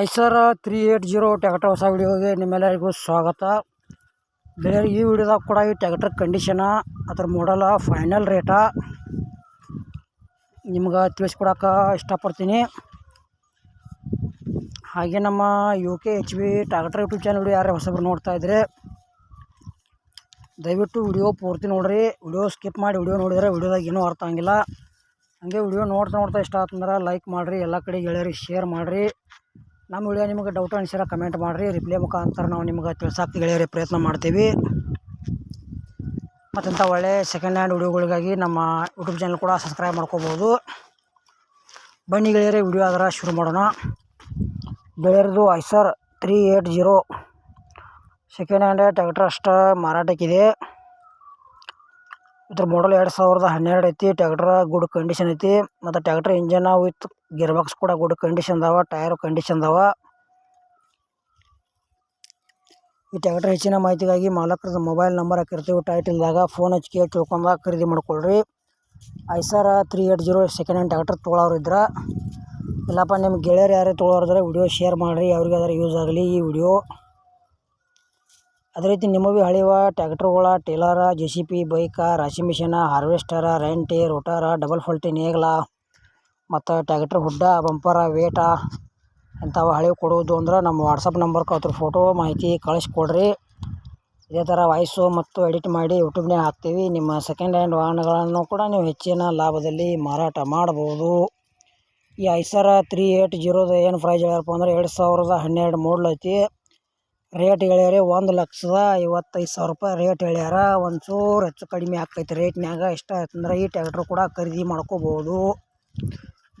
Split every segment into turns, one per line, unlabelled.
Eicher three eight zero tractor ಹೊಸ ವಿಡಿಯೋಗೆ ನಿಮ್ಮೆಲ್ಲರಿಗೂ ಸ್ವಾಗತ. ಬೇರೆ ಈ ವಿಡಿಯೋದಾಗ ಕೂಡ ಈ ಟ್ಯಾಕ್ಟರ್ ಕಂಡೀಷನ ಅದ್ರ ಮಾಡಲ ಫೈನಲ್ ರೇಟ ನಿಮ್ಗೆ ತಿಳಿಸ್ಕೊಡಕ್ಕೆ ಇಷ್ಟಪಡ್ತೀನಿ. ಹಾಗೆ ನಮ್ಮ U K H B tractor YouTube channel ಯಾರೇ ಹೊಸಬ್ರು ನೋಡ್ತಾ ಇದ್ರೆ, ದಯವಿಟ್ಟು ವಿಡಿಯೋ ಪೂರ್ತಿ ನೋಡಿರಿ. ವಿಡಿಯೋ ಸ್ಕಿಪ್ ಮಾಡಿ ವಿಡಿಯೋ ನೋಡಿದರೆ ವಿಡಿಯೋದಾಗ ಏನೂ ಅರ್ಥ ಆಗಿಲ್ಲ ಹಾಗೆ ವಿಡಿಯೋ ನೋಡ್ತಾ ನೋಡ್ತಾ ಇಷ್ಟ ಆತಂದ್ರೆ ಲೈಕ್ ಮಾಡಿರಿ. ಎಲ್ಲ ಕಡೆ ಗೆಳೆಯರಿಗೆ ಶೇರ್ ಮಾಡಿರಿ. ನಮ್ಮ ವಿಡಿಯೋ ನಿಮಗೆ ಡೌಟ್ ಅನಿಸಿರ ಕಮೆಂಟ್ ಮಾಡಿರಿ ರಿಪ್ಲೈ ಮುಖಾಂತರ ನಾವು ನಿಮ್ಗೆ ತಿಳ್ಸಕ್ಕೆ ಗೆಳೆಯರಿ ಪ್ರಯತ್ನ ಮಾಡ್ತೀವಿ. ಮತ್ತಂಥ ಒಳ್ಳೆ ಸೆಕೆಂಡ್ ಹ್ಯಾಂಡ್ ವಿಡಿಯೋಗಳಿಗಾಗಿ ನಮ್ಮ ಯೂಟ್ಯೂಬ್ ಚಾನಲ್ ಕೂಡ ಸಬ್ಸ್ಕ್ರೈಬ್ ಮಾಡ್ಕೋಬೋದು. ಬನ್ನಿ ಗೆಳೆಯರೇ ವಿಡಿಯೋ ಅದರ ಶುರು ಮಾಡೋಣ. ಗೆಳೆಯರದು Eicher three eight zero second hand tractor ಅಷ್ಟು ಮಾರಾಟಕ್ಕಿದೆ. ಇದ್ರ ಮಾಡಲ್ ಎರಡು ಸಾವಿರದ ಹನ್ನೆರಡು ಐತಿ ಟ್ಯಾಕ್ಟ್ರ ಗುಡ್ ಕಂಡೀಷನ್ ಐತಿ, ಮತ್ತು tractor engine with gear box ಕೂಡ ಗುಡ್ ಕಂಡೀಷನ್ ಅದಾವ ಟೈರ್ ಕಂಡೀಷನ್ ಅದಾವ ಈ ಟ್ಯಾಕ್ಟ್ರ್ ಹೆಚ್ಚಿನ ಮಾಹಿತಿಗಾಗಿ ಮಾಲಕರದ ಮೊಬೈಲ್ ನಂಬರ್ ಹಾಕಿರ್ತೀವಿ ಟೈಟಲ್ದಾಗ ಫೋನ್ ಹಚ್ಚಿ ಕೇಳಿ ತಿಳ್ಕೊಂಡಾಗ ಖರೀದಿ ಮಾಡ್ಕೊಳ್ರಿ. Eicher three eight zero second hand tractor ತೊಗೊಳೋರು ಇದ್ರೆ. ಇಲ್ಲಪ್ಪ ನಿಮ್ಮ ಗೆಳೆಯರು ಯಾರೇ ತೊಗೊಳೋರಿದ್ರೆ ವಿಡಿಯೋ ಶೇರ್ ಮಾಡಿರಿ ಅವ್ರಿಗೆ ಅದರ ಯೂಸ್ ಆಗಲಿ ಈ ವಿಡಿಯೋ ಅದೇ ರೀತಿ ನಿಮ್ಮ ಭೀ ಹಳಿವ ಟ್ಯಾಕ್ಟ್ರುಗಳ ಟೇಲರ ಜೆ ಸಿ ಪಿ ಬೈಕ, ರಾಶಿ ಮಿಷಿನ, ಹಾರ್ವೆಸ್ಟರ, ರೆಂಟಿ, ರೋಟರ, ಡಬಲ್ ಫಲ್ಟಿ, ನೇಗ್ಲ ಮತ್ತು ಟ್ಯಾಕ್ಟ್ರ್ ಹುಡ್ಡ, ಬಂಪರ, ವೇಟ ಇಂಥವು ಹಳೆ ಕೊಡುವುದು ಅಂದ್ರೆ ನಮ್ಮ ವಾಟ್ಸಪ್ ನಂಬರ್ ಅದ್ರ ಫೋಟೋ ಮಾಹಿತಿ ಕಳಿಸ್ಕೊಡ್ರಿ. ಇದೇ ಥರ ವಾಯ್ಸು ಮತ್ತು ಎಡಿಟ್ ಮಾಡಿ ಯೂಟ್ಯೂಬ್ನಾಗ ಹಾಕ್ತೀವಿ. ನಿಮ್ಮ ಸೆಕೆಂಡ್ ಹ್ಯಾಂಡ್ ವಾಹನಗಳನ್ನು ಕೂಡ ನೀವು ಹೆಚ್ಚಿನ ಲಾಭದಲ್ಲಿ ಮಾರಾಟ ಮಾಡ್ಬೋದು ಈ ಐಸರ ತ್ರೀ ಏಟ್ ಜೀರೋದು ಏನು ಪ್ರೈಸ್ ಹೇಳ್ಯಾರಪ್ಪ ಅಂದ್ರೆ ಎರಡು ಸಾವಿರದ ಹನ್ನೆರಡು ಐತಿ. ರೇಟ್ ಹೇಳ್ಯಾರ ಒಂದು ಲಕ್ಷದ ಐವತ್ತೈದು ಸಾವಿರ ರೂಪಾಯಿ ರೇಟ್ ಹೇಳ್ಯಾರ. ಒಂಚೂರು ಹೆಚ್ಚು ಕಡಿಮೆ ಆಕೈತಿ ರೇಟ್ನ್ಯಾಗ ಇಷ್ಟ ಆಯ್ತಂದ್ರೆ ಈ ಟ್ಯಾಕ್ಟ್ರ್ ಕೂಡ ಖರೀದಿ ಮಾಡ್ಕೋಬೋದು.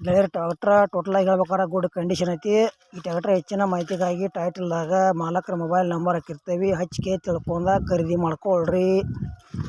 ಗೆಳೆಯರ ಟ್ಯಾಕ್ಟ್ರ ಟೋಟಲಾಗಿ ಹೇಳ್ಬೇಕಾರೆ ಗುಡ್ ಕಂಡೀಷನ್ ಐತಿ. ಈ ಟ್ಯಾಕ್ಟ್ರ್ ಹೆಚ್ಚಿನ ಮಾಹಿತಿಗಾಗಿ ಟೈಟಲ್ದಾಗ ಮಾಲಕರ ಮೊಬೈಲ್ ನಂಬರ್ ಹಾಕಿರ್ತೀವಿ. ಹಚ್ಚಿಕೆ ತಿಳ್ಕೊಂಡ ಖರೀದಿ ಮಾಡ್ಕೊಳ್ರಿ.